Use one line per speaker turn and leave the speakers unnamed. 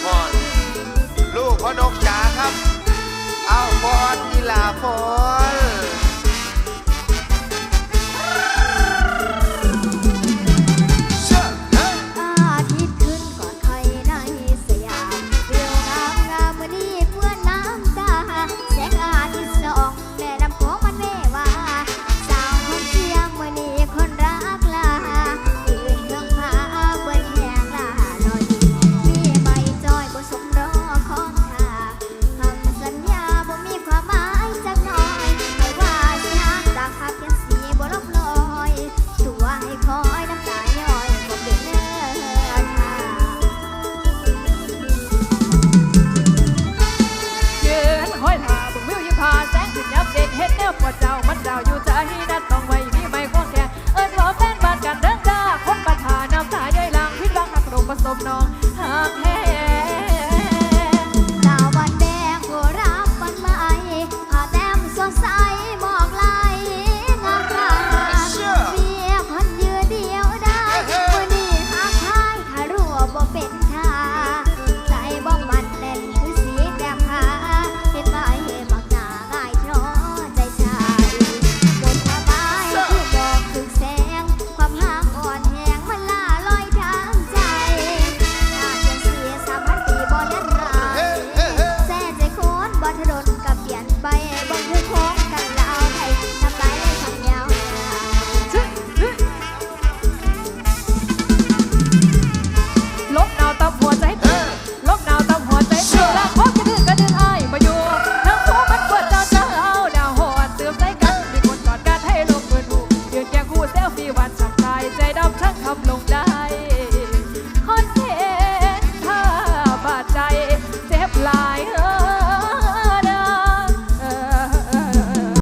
ลาพร
ลูกพ่อนกจ๋าครับ เอาพรอีหลาพร สาวอยู่ใจ